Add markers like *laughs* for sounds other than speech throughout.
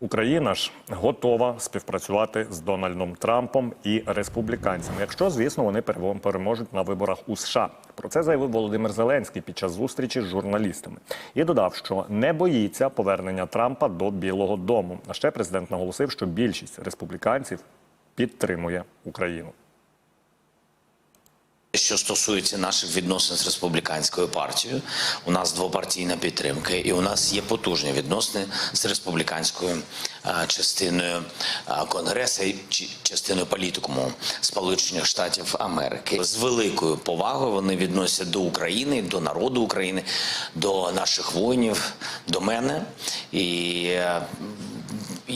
Україна ж готова співпрацювати з Дональдом Трампом і республіканцями, якщо звісно вони перемо- переможуть на виборах у США. Про це заявив Володимир Зеленський під час зустрічі з журналістами і додав, що не боїться повернення Трампа до Білого Дому. А ще президент наголосив, що більшість республіканців підтримує Україну. Що стосується наших відносин з республіканською партією, у нас двопартійна підтримка, і у нас є потужні відносини з республіканською частиною конгресу і частиною політикуму Сполучених Штатів Америки. З великою повагою вони відносяться до України, до народу України, до наших воїнів, до мене. І е,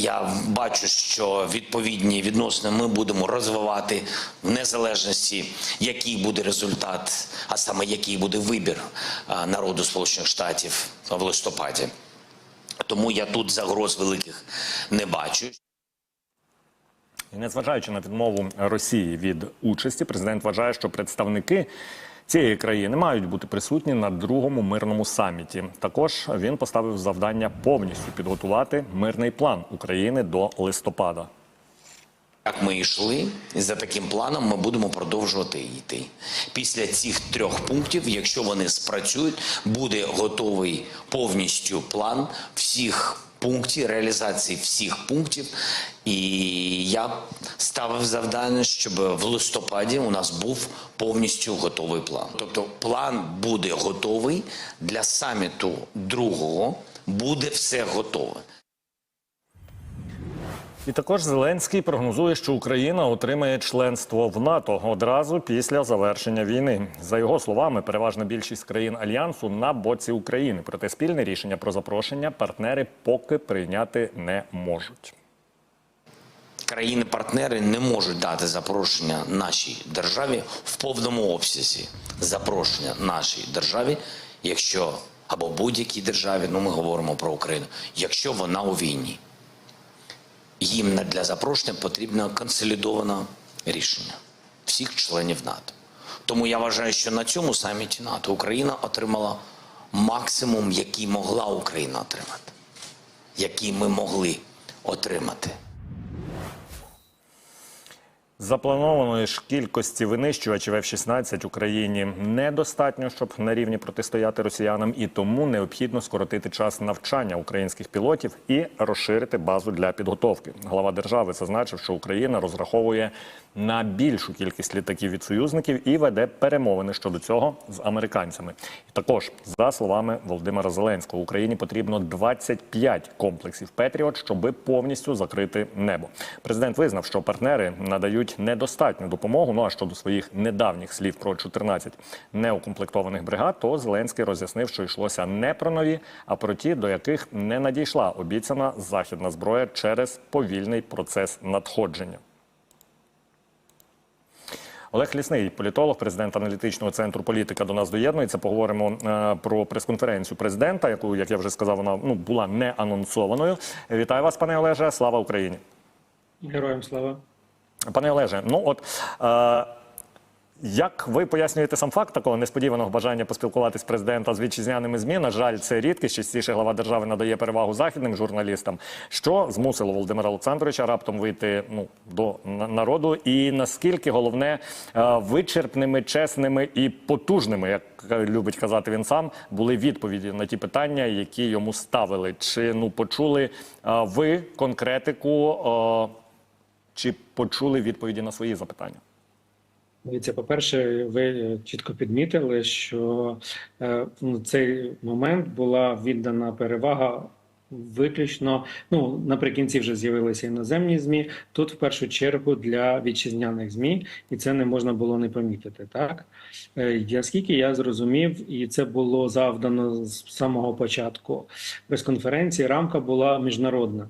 я бачу, що відповідні відносини ми будемо розвивати в незалежності, який буде результат, а саме який буде вибір народу Сполучених Штатів в листопаді. Тому я тут загроз великих не бачу. І незважаючи на відмову Росії від участі, президент вважає, що представники цієї країни мають бути присутні на другому мирному саміті. Також він поставив завдання повністю підготувати мирний план України до листопада. Як ми йшли, за таким планом ми будемо продовжувати йти. Після цих трьох пунктів, якщо вони спрацюють, буде готовий повністю план всіх пунктів, реалізації всіх пунктів. І я ставив завдання, щоб в листопаді у нас був повністю готовий план. Тобто, план буде готовий для саміту другого, буде все готове. І також Зеленський прогнозує, що Україна отримає членство в НАТО одразу після завершення війни. За його словами, переважна більшість країн альянсу на боці України. Проте спільне рішення про запрошення партнери поки прийняти не можуть. Країни-партнери не можуть дати запрошення нашій державі в повному обсязі. Запрошення нашій державі, якщо або будь-якій державі, ну ми говоримо про Україну, якщо вона у війні. Їм для запрошення потрібно консолідоване рішення всіх членів НАТО. Тому я вважаю, що на цьому саміті НАТО Україна отримала максимум, який могла Україна отримати, який ми могли отримати. Запланованої ж кількості винищувачів F-16 Україні недостатньо, щоб на рівні протистояти росіянам, і тому необхідно скоротити час навчання українських пілотів і розширити базу для підготовки. Глава держави зазначив, що Україна розраховує на більшу кількість літаків від союзників і веде перемовини щодо цього з американцями. І також, за словами Володимира Зеленського, Україні потрібно 25 комплексів Петріот, щоби повністю закрити небо. Президент визнав, що партнери надають недостатню допомогу. Ну а щодо своїх недавніх слів про 14 неукомплектованих бригад, то Зеленський роз'яснив, що йшлося не про нові, а про ті, до яких не надійшла обіцяна західна зброя через повільний процес надходження. Олег Лісний, політолог, президент аналітичного центру політика, до нас доєднується. Поговоримо е, про прес-конференцію президента, яку, як я вже сказав, вона ну була не анонсованою. Вітаю вас, пане Олеже. Слава Україні. Героям слава. Пане Олеже, ну от е, як ви пояснюєте сам факт такого несподіваного бажання поспілкуватись президента з вітчизняними змі? На жаль, це рідкість. Частіше глава держави надає перевагу західним журналістам. Що змусило Володимира Олександровича раптом вийти ну до народу? І наскільки головне е, вичерпними, чесними і потужними, як е, любить казати він сам, були відповіді на ті питання, які йому ставили? Чи ну почули е, ви конкретику? Чи почули відповіді на свої запитання? Дивіться, по-перше, ви е, чітко підмітили, що е, в цей момент була віддана перевага виключно. Ну наприкінці вже з'явилися іноземні змі. Тут в першу чергу для вітчизняних змі, і це не можна було не помітити. Так Е, наскільки я зрозумів, і це було завдано з самого початку прес-конференції. Рамка була міжнародна.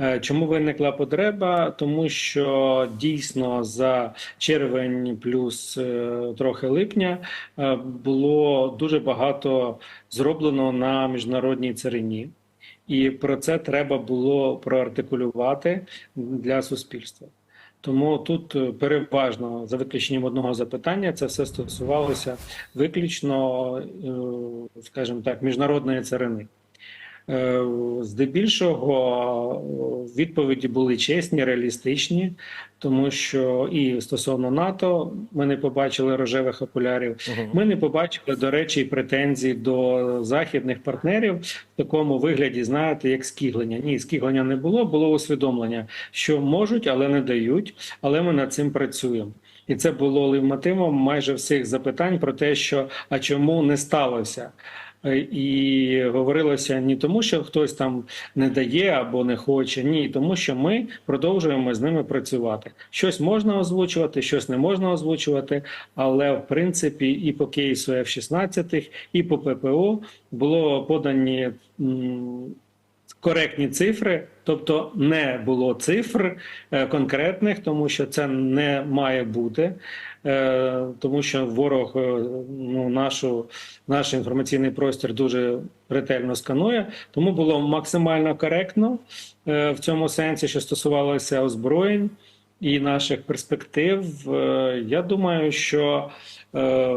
Е, Чому виникла потреба? Тому що дійсно за червень плюс е, трохи липня е, було дуже багато зроблено на міжнародній царині, і про це треба було проартикулювати для суспільства. Тому тут переважно, за виключенням одного запитання, це все стосувалося виключно, скажімо так, міжнародної царини. Е, Здебільшого відповіді були чесні, реалістичні, тому що і стосовно НАТО ми не побачили рожевих окулярів. Ми не побачили, до речі, претензій до західних партнерів в такому вигляді, знаєте, як скіглення. Ні, скіглення не було, було усвідомлення, що можуть, але не дають. Але ми над цим працюємо. І це було левмотивом майже всіх запитань про те, що а чому не сталося. Е, І говорилося не тому, що хтось там не дає або не хоче, ні, тому що ми продовжуємо з ними працювати. Щось можна озвучувати, щось не можна озвучувати, але в принципі і по кейсу F-16, і по ППО було подані коректні цифри, тобто не було цифр е, конкретних, тому що це не має бути, е, тому що ворог е, ну, нашу, наш інформаційний простір дуже ретельно сканує. Тому було максимально коректно в цьому сенсі, що стосувалося озброєнь і наших перспектив. Я думаю, що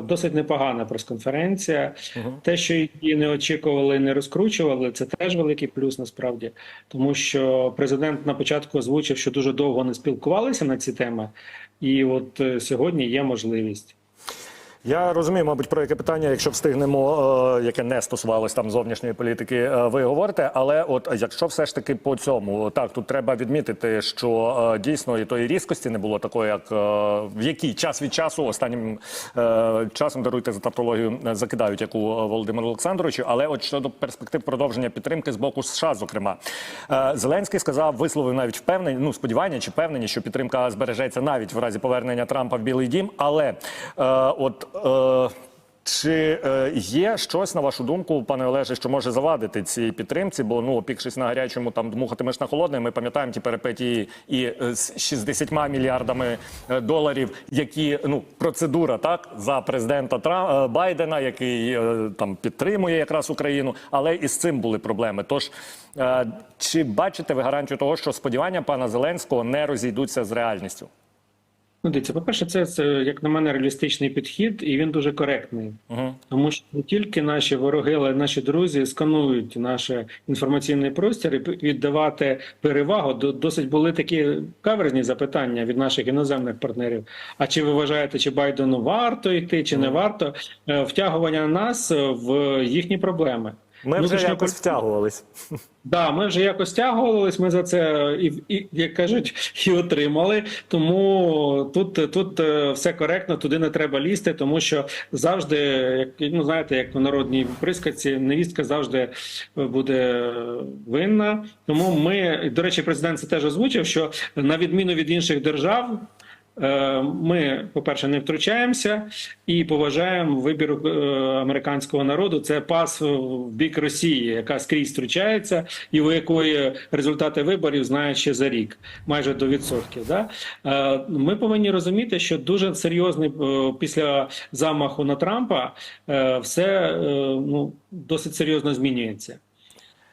досить непогана прес-конференція. Те, що її не очікували, не розкручували, це теж великий плюс насправді, тому що президент на початку озвучив, що дуже довго не спілкувалися на ці теми, і от е, сьогодні є можливість. Я розумію, мабуть, про яке питання, якщо встигнемо, е, яке не стосувалось там зовнішньої політики, е, ви говорите. Але от якщо все ж таки по цьому, так тут треба відмітити, що е, дійсно і тої різкості не було такої, як в якій час від часу останнім часом даруйте за тавтологію, закидають яку Володимиру Олександровичу. Але от щодо перспектив продовження підтримки з боку США, зокрема, Зеленський сказав, висловив навіть впевнення, ну сподівання чи впевнені, що підтримка збережеться навіть в разі повернення Трампа в Білий Дім. Але от е, чи е, є щось на вашу думку, пане Олеже, що може завадити цій підтримці? Бо ну опікшись на гарячому, там дмухатимеш на холодне. Ми пам'ятаємо ті перипетії і е, з 60 мільярдами е, доларів, які ну процедура так за президента Тра... е, Байдена, який е, там підтримує якраз Україну, але і з цим були проблеми. Тож е, чи бачите ви гарантію того, що сподівання пана Зеленського не розійдуться з реальністю? Ну, дивіться, по-перше, це, це, як на мене, реалістичний підхід, і він дуже коректний. Угу. Тому що не тільки наші вороги, але й наші друзі сканують наш інформаційний простір і віддавати перевагу. До- Досить були такі каверзні запитання від наших іноземних партнерів. А чи ви вважаєте, чи Байдену варто йти, чи не варто Е, втягування нас в їхні проблеми? Ми вже якось втягувались. Да, ми вже якось тягувались, ми за це і, і як кажуть, *laughs* і отримали. Тому тут, тут е, все коректно, туди не треба лізти, тому що завжди, як ну знаєте, як в народній присказці, невістка завжди буде винна. Тому ми, до речі, президент це теж озвучив, що на відміну від інших держав. Е, Ми, по-перше, не втручаємося і поважаємо вибір е, американського народу. Це пас в бік Росії, яка скрізь втручається, і у якої результати виборів знають ще за рік, майже до відсотків. Да? Е, Ми повинні розуміти, що дуже серйозний після замаху на Трампа все ну, досить серйозно змінюється.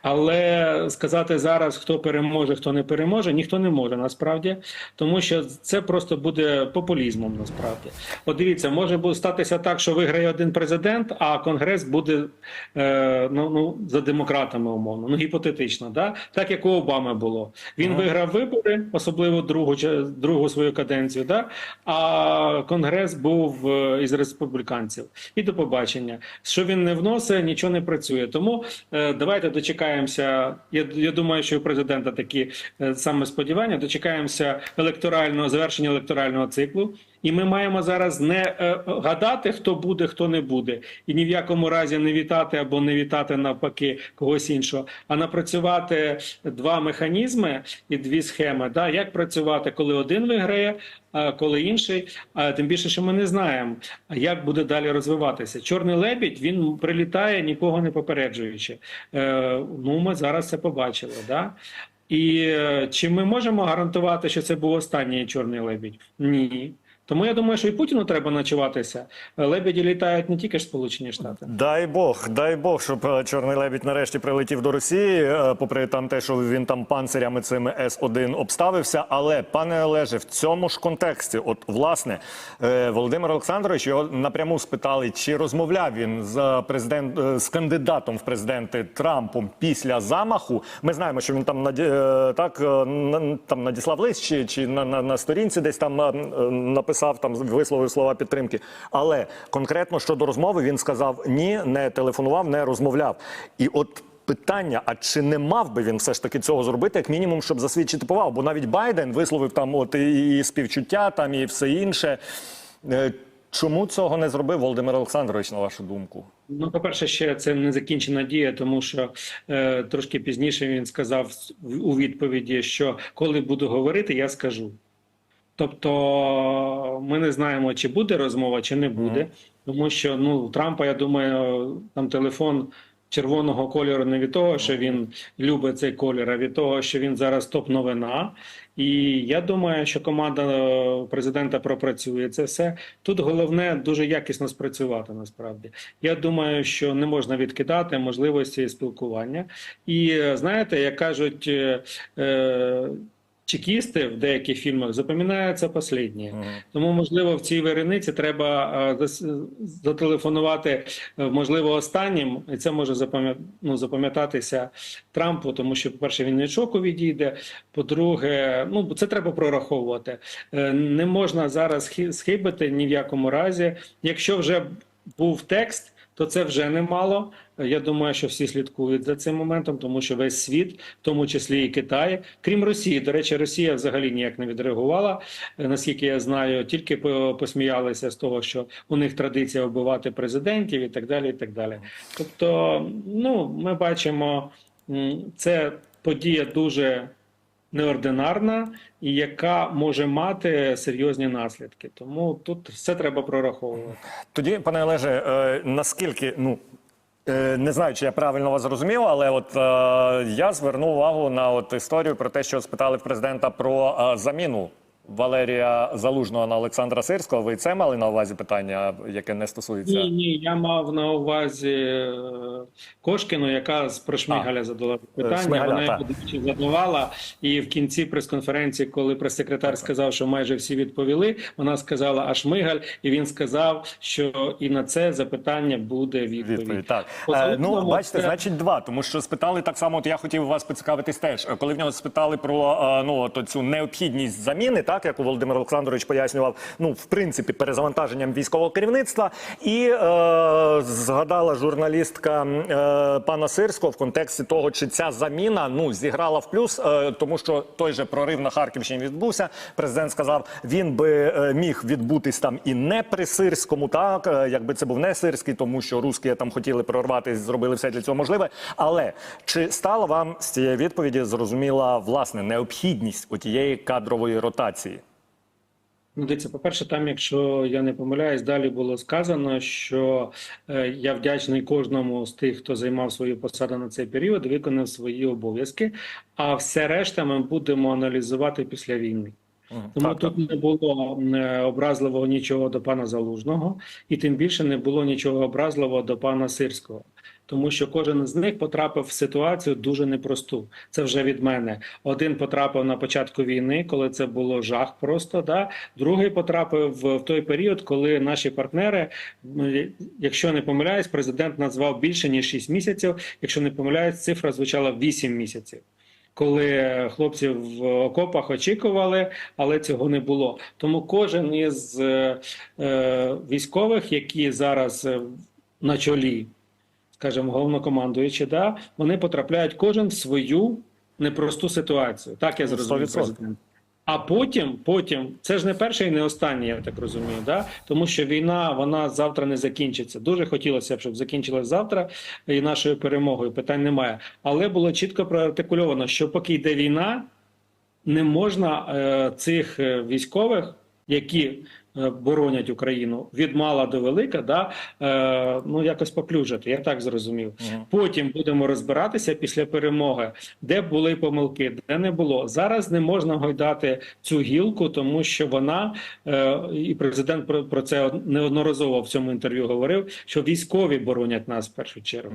Але сказати зараз, хто переможе, хто не переможе, ніхто не може насправді, тому що це просто буде популізмом. Насправді, от дивіться, може статися так, що виграє один президент, а конгрес буде е, ну, ну за демократами, умовно, ну гіпотетично, да так як у Обами було. Він Ага. виграв вибори, особливо другу другу свою каденцію. Да а конгрес був е, із республіканців. І до побачення, що він не вносить, нічого не працює. Тому е, давайте дочекаємося. Я, я думаю, що у президента такі е, саме сподівання. Дочекаємося електорального завершення електорального циклу. І ми маємо зараз не е, гадати, хто буде, хто не буде, і ні в якому разі не вітати або не вітати навпаки когось іншого, а напрацювати два механізми і дві схеми. Да, як працювати, коли один виграє, а коли інший. А тим більше, що ми не знаємо, як буде далі розвиватися. Чорний лебідь він прилітає, нікого не попереджуючи. Е, ну, ми зараз це побачили. Да? І е, чи ми можемо гарантувати, що це був останній чорний лебідь? Ні. Тому я думаю, що і Путіну треба ночуватися. Лебеді літають не тільки ж Сполучені Штати. Дай Бог, дай Бог, щоб е, чорний лебідь нарешті прилетів до Росії, е, попри там те, що він там панцирями цими С-1 обставився. Але пане Олеже, в цьому ж контексті, от власне, е, Володимир Олександрович його напряму спитали, чи розмовляв він з президент з кандидатом в президенти Трампом після замаху. Ми знаємо, що він там наді... так там надіслав лист, чи, чи на, на, на сторінці десь там е, написав там висловив слова підтримки. Але конкретно щодо розмови він сказав ні, не телефонував, не розмовляв. І от. Питання: а чи не мав би він все ж таки цього зробити, як мінімум, щоб засвідчити повагу? Бо навіть Байден висловив там от і, і співчуття, там і все інше. Е, Чому цього не зробив Володимир Олександрович, на вашу думку? Ну, по-перше, ще це не закінчена дія, тому що е, трошки пізніше він сказав у відповіді, що коли буду говорити, я скажу. Тобто ми не знаємо, чи буде розмова, чи не буде. Тому що ну, у Трампа, я думаю, там телефон червоного кольору не від того, що він любить цей колір, а від того, що він зараз топ-новина. І я думаю, що команда е, президента пропрацює це все. Тут головне дуже якісно спрацювати насправді. Я думаю, що не можна відкидати можливості спілкування. І знаєте, як кажуть. е, е, Чекісти в деяких фільмах запам'ятаються останні. Тому, можливо, в цій верениці треба е, зателефонувати, е, можливо, останнім, і це може ну, запам'ятатися Трампу, тому що, по-перше, він від шоку відійде. По-друге, ну це треба прораховувати. Е, Не можна зараз схибити ні в якому разі. Якщо вже був текст. То це вже немало. Я думаю, що всі слідкують за цим моментом, тому що весь світ, в тому числі і Китай, крім Росії. До речі, Росія взагалі ніяк не відреагувала. Наскільки я знаю, тільки по- посміялися з того, що у них традиція вбивати президентів і так далі. І так далі. Тобто, ну ми бачимо, це подія дуже неординарна і яка може мати серйозні наслідки. Тому тут все треба прораховувати. Тоді, пане Олеже, е, наскільки ну. Е, Не знаю, чи я правильно вас зрозумів, але от е, я звернув увагу на от історію про те, що спитали в президента про е, заміну Валерія Залужного на Олександра Сирського. Ви це мали на увазі питання, яке не стосується Ні, ні, я мав на увазі е, Кошкіну, яка з про Шмигаля задала питання. Шмигаля, Вона його двічі задавала, і в кінці прес-конференції, коли прес-секретар сказав, що майже всі відповіли, вона сказала а Шмигаль, і він сказав, що і на це запитання буде відповідь. Відповідь так е, ну бачите, це- значить два. Тому що спитали так само. От я хотів вас поцікавитись теж. Е, Коли в нього спитали про ну от цю необхідність заміни, так як у Володимир Олександрович пояснював, ну в принципі, перезавантаженням військового керівництва, і е, згадала журналістка е, пана Сирського в контексті того, чи ця заміна ну зіграла в плюс, е, тому що той же прорив на Харківщині відбувся. Президент сказав, він би е, міг відбутись там і не при Сирському, так е, якби це був не Сирський, тому що русські там хотіли прорватися, зробили все для цього можливе. Але чи стала вам з цієї відповіді зрозуміла власне необхідність отієї кадрової ротації? Ну, дивіться, по-перше, там, якщо я не помиляюсь, далі було сказано, що е, я вдячний кожному з тих, хто займав свою посаду на цей період, виконав свої обов'язки. А все решта ми будемо аналізувати після війни. Тому Так, тут не було е, образливого нічого до пана Залужного, і тим більше не було нічого образливого до пана Сирського. Тому що кожен з них потрапив в ситуацію дуже непросту. Це вже від мене. Один потрапив на початку війни, коли це було жах просто. Да? Другий потрапив в, той період, коли наші партнери, якщо не помиляюсь, президент назвав більше ніж 6 місяців. Якщо не помиляюсь, цифра звучала 8 місяців. Коли хлопці в окопах очікували, але цього не було. Тому кожен із е, е, військових, які зараз е, на чолі, скажімо, головнокомандуючі, да, вони потрапляють кожен в свою непросту ситуацію. Так я зрозумів президент. А потім, потім, це ж не перший і не останній, я так розумію, да? тому що війна вона завтра не закінчиться. Дуже хотілося б, щоб закінчилась завтра і нашою перемогою. Питань немає. Але було чітко проартикульовано, що поки йде війна, не можна е, цих е, військових, які боронять Україну від мала до велика, да, е, ну якось поплюжити. Я так зрозумів. Потім будемо розбиратися після перемоги, де були помилки, де не було. Зараз не можна гойдати цю гілку, тому що вона е, і президент про, про це неодноразово в цьому інтерв'ю говорив, що військові боронять нас в першу чергу.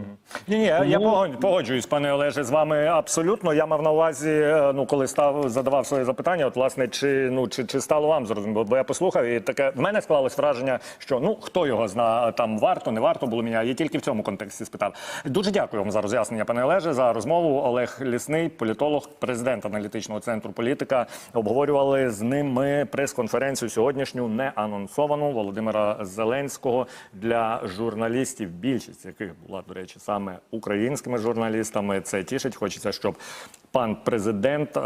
Ні, ні, я Тому- погод- погоджуюсь, пане Олеже, з вами абсолютно. Я мав на увазі, е, ну коли став задавав своє запитання, от власне, чи ну чи, чи стало вам зрозуміло? Бо я послухав, і таке в мене склалось враження, що ну хто його зна, там варто, не варто було мене. Я тільки в цьому контексті спитав. Дуже дякую вам за роз'яснення, пане Олеже, за розмову. Олег Лісний, політолог, президент аналітичного центру політика. Обговорювали з ним ми прес-конференцію сьогоднішню не анонсовану Володимира Зеленського для журналістів. Більшість яких була, до речі, саме українськими журналістами. Це тішить. Хочеться, щоб пан президент е,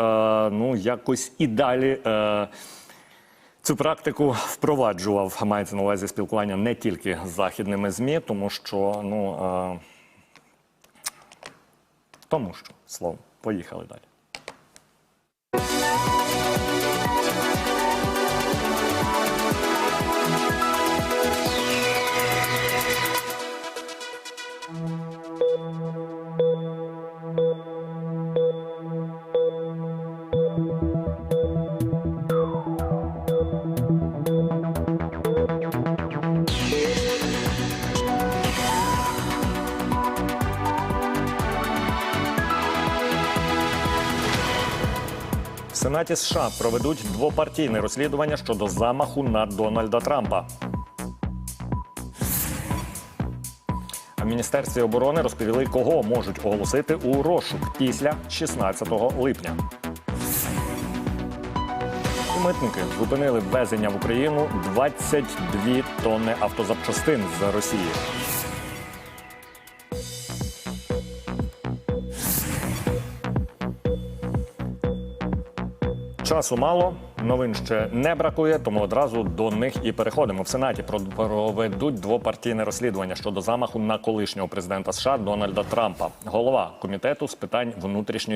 ну якось і далі. Цю практику впроваджував, мається на увазі спілкування не тільки з західними змі, тому що ну е, тому що слово поїхали далі. Сенаті США проведуть двопартійне розслідування щодо замаху на Дональда Трампа. В Міністерстві оборони розповіли, кого можуть оголосити у розшук після 16 липня. Митники зупинили ввезення в Україну 22 тонни автозапчастин з Росії. Часу мало, новин ще не бракує, тому одразу до них і переходимо. В Сенаті проведуть двопартійне розслідування щодо замаху на колишнього президента США Дональда Трампа. Голова комітету з питань внутрішньої